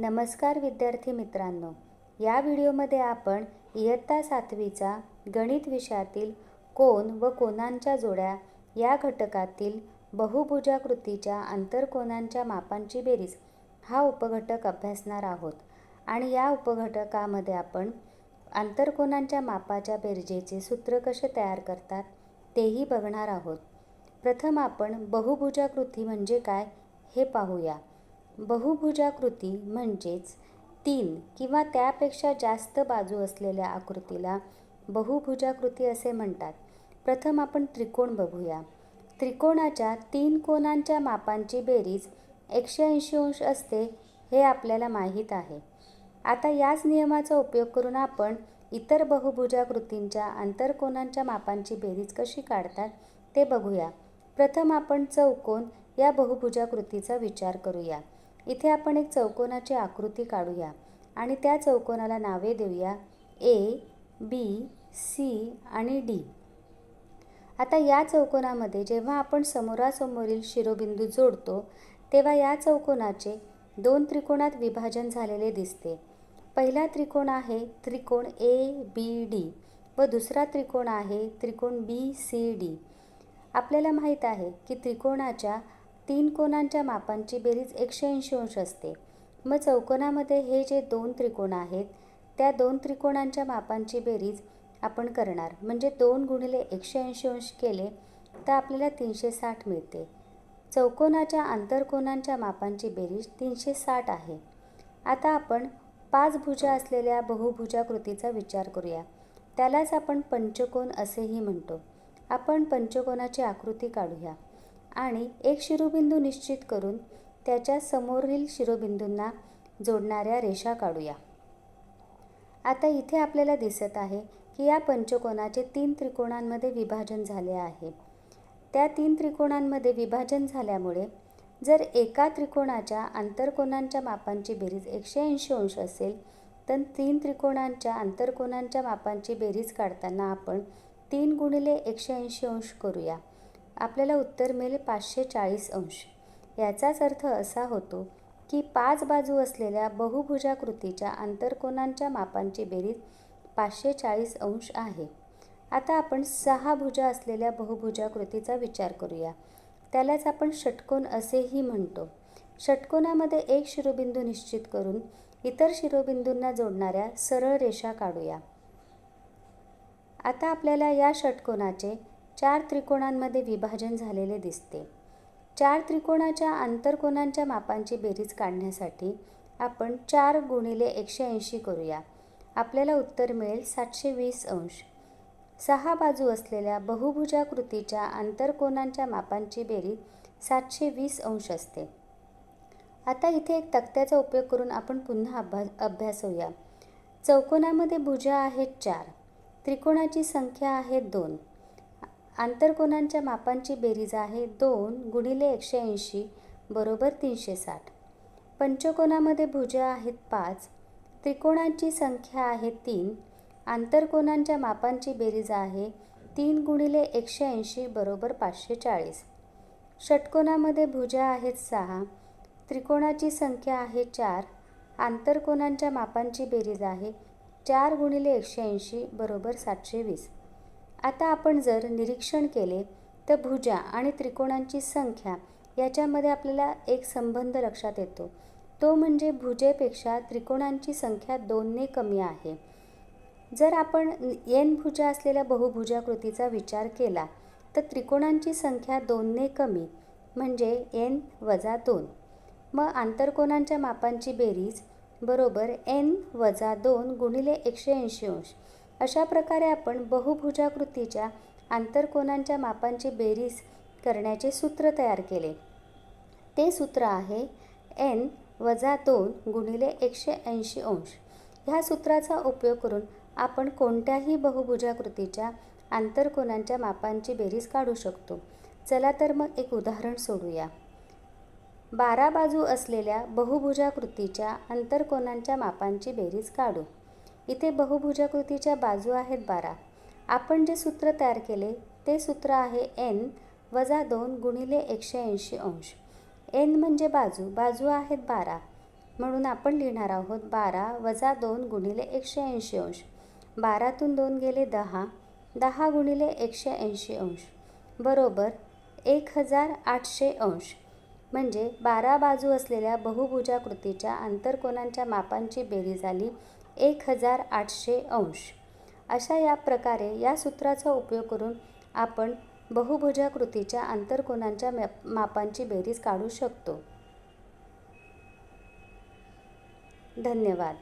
नमस्कार विद्यार्थी मित्रांनो. या व्हिडिओमध्ये आपण इयत्ता सातवीचा गणित विषयातील कोन व कोनांच्या जोड्या या घटकातील बहुभुजाकृतीच्या आंतरकोनांच्या मापांची बेरीज हा उपघटक अभ्यासणार आहोत. आणि या उपघटकामध्ये आपण आंतरकोनांच्या मापाच्या बेरजेचे सूत्र कसे तयार करतात तेही बघणार आहोत. प्रथम आपण बहुभुजाकृती म्हणजे काय हे पाहूया. बहुभुजाकृती म्हणजेच तीन किंवा त्यापेक्षा जास्त बाजू असलेल्या आकृतीला बहुभुजाकृती असे म्हणतात. प्रथम आपण त्रिकोण बघूया. त्रिकोणाच्या तीन कोणांच्या मापांची बेरीज एकशे ऐंशी अंश असते हे आपल्याला माहीत आहे. आता याच नियमाचा उपयोग करून आपण इतर बहुभुजाकृतींच्या आंतरकोनांच्या मापांची बेरीज कशी काढतात ते बघूया. प्रथम आपण चौकोन या बहुभुजाकृतीचा विचार करूया. इथे आपण एक चौकोनाची आकृती काढूया आणि त्या चौकोनाला नावे देऊया. ए बी सी आणि डी. आता या चौकोनामध्ये जेव्हा आपण समोरासमोरील शिरोबिंदू जोडतो तेव्हा या चौकोनाचे दोन त्रिकोणात विभाजन झालेले दिसते. पहिला त्रिकोण आहे त्रिकोण ए बी डी व दुसरा त्रिकोण आहे त्रिकोण बी सी डी. आपल्याला माहीत आहे की त्रिकोणाच्या तीन कोणांच्या मापांची बेरीज एकशे ऐंशी अंश असते. मग चौकोनामध्ये हे जे दोन त्रिकोण आहेत त्या दोन त्रिकोणांच्या मापांची बेरीज आपण करणार. म्हणजे दोन गुणिले एकशे ऐंशी अंश केले तर आपल्याला तीनशे साठ मिळते. चौकोनाच्या आंतरकोनांच्या मापांची बेरीज तीनशे साठ आहे. आता आपण पाच भुजा असलेल्या बहुभुजाकृतीचा विचार करूया. त्यालाच आपण पंचकोन असेही म्हणतो. आपण पंचकोनाची आकृती काढूया. आणि एक शिरोबिंदू निश्चित करून त्याच्या समोरील शिरोबिंदूंना जोडणाऱ्या रेषा काढूया. आता इथे आपल्याला दिसत आहे की या पंचकोनाचे तीन त्रिकोणांमध्ये विभाजन झाले आहे. त्या तीन त्रिकोणांमध्ये विभाजन झाल्यामुळे जर एका त्रिकोणाच्या आंतरकोनांच्या मापांची बेरीज एकशे ऐंशी अंश असेल तर तीन त्रिकोणांच्या आंतरकोनांच्या मापांची बेरीज काढताना आपण तीन गुणिले एकशे ऐंशी अंश करूया. आपल्याला उत्तर मिळेल पाचशे चाळीस अंश. याचाच अर्थ असा होतो की पाच बाजू असलेल्या बहुभुजाकृतीच्या आंतरकोनांच्या मापांची बेरीज पाचशे चाळीस अंश आहे. आता आपण सहा भुजा असलेल्या बहुभुजाकृतीचा विचार करूया. त्यालाच आपण षटकोन असेही म्हणतो. षटकोनामध्ये एक शिरोबिंदू निश्चित करून इतर शिरोबिंदूंना जोडणाऱ्या सरळ रेषा काढूया. आता आपल्याला या षटकोनाचे चार त्रिकोणांमध्ये विभाजन झालेले दिसते. चार त्रिकोणाच्या आंतरकोनांच्या मापांची बेरीज काढण्यासाठी आपण चार गुणिले एकशे ऐंशी करूया. आपल्याला उत्तर मिळेल सातशे वीस अंश. सहा बाजू असलेल्या बहुभुजाकृतीच्या आंतरकोनांच्या मापांची बेरीज सातशे वीस अंश असते. आता इथे एक तक्त्याचा उपयोग करून आपण पुन्हा अभ्यास अभ्यासूया. चौकोनामध्ये भुजा आहेत चार. त्रिकोणाची संख्या आहे दोन. आंतरकोनांच्या मापांची बेरीज आहे दोन गुणिले एकशे ऐंशी बरोबर तीनशे साठ. पंचकोनामध्ये भुजा आहेत पाच त्रिकोणांची संख्या आहे तीन आंतरकोनांच्या मापांची बेरीज आहे तीन गुणिले एकशे ऐंशी बरोबर पाचशे चाळीस. षटकोनामध्ये भुजा आहेत सहा त्रिकोणाची संख्या आहे चार आंतरकोनांच्या मापांची बेरीज आहे चार गुणिले एकशे ऐंशी बरोबर सातशे वीस. आता आपण जर निरीक्षण केले तर भुजा आणि त्रिकोणांची संख्या याच्यामध्ये आपल्याला एक संबंध लक्षात येतो. तो म्हणजे भुजेपेक्षा त्रिकोणांची संख्या दोनने कमी आहे. जर आपण एन भुजा असलेल्या बहुभुजाकृतीचा विचार केला तर त्रिकोणांची संख्या दोनने कमी म्हणजे एन वजा दोन. मग आंतरकोनांच्या मापांची बेरीज बरोबर एन वजा दोन गुणिले एकशे ऐंशी अंश. अशा प्रकारे आपण बहुभुजाकृतीच्या आंतरकोनांच्या मापांची बेरीज करण्याचे सूत्र तयार केले. ते सूत्र आहे एन वजा दोन गुणिले एकशे ऐंशी अंश. ह्या सूत्राचा उपयोग करून आपण कोणत्याही बहुभुजाकृतीच्या आंतरकोनांच्या मापांची बेरीज काढू शकतो. चला तर मग एक उदाहरण सोडूया. बारा बाजू असलेल्या बहुभुजाकृतीच्या आंतरकोनांच्या मापांची बेरीज काढू. इथे बहुभुजाकृतीच्या बाजू आहेत बारा. आपण जे सूत्र तयार केले ते सूत्र आहे एन वजा दोन गुणिले एकशे ऐंशी अंश. एन म्हणजे बाजू बाजू आहेत बारा. म्हणून आपण लिहिणार आहोत बारा वजा दोन गुणिले एकशे ऐंशी अंश. बारातून दोन गेले दहा दहा गुणिले एकशे ऐंशी अंश. बरोबर एक हजार आठशे अंश. म्हणजे बारा बाजू असलेल्या बहुभुजाकृतीच्या आंतरकोनांच्या मापांची बेरीज आली एक हजार आठशे अंश. अशा या प्रकारे या सूत्राचा उपयोग करून आपण बहुभुजाकृतीच्या आंतरकोनांच्या मॅप मापांची बेरीज काढू शकतो. धन्यवाद.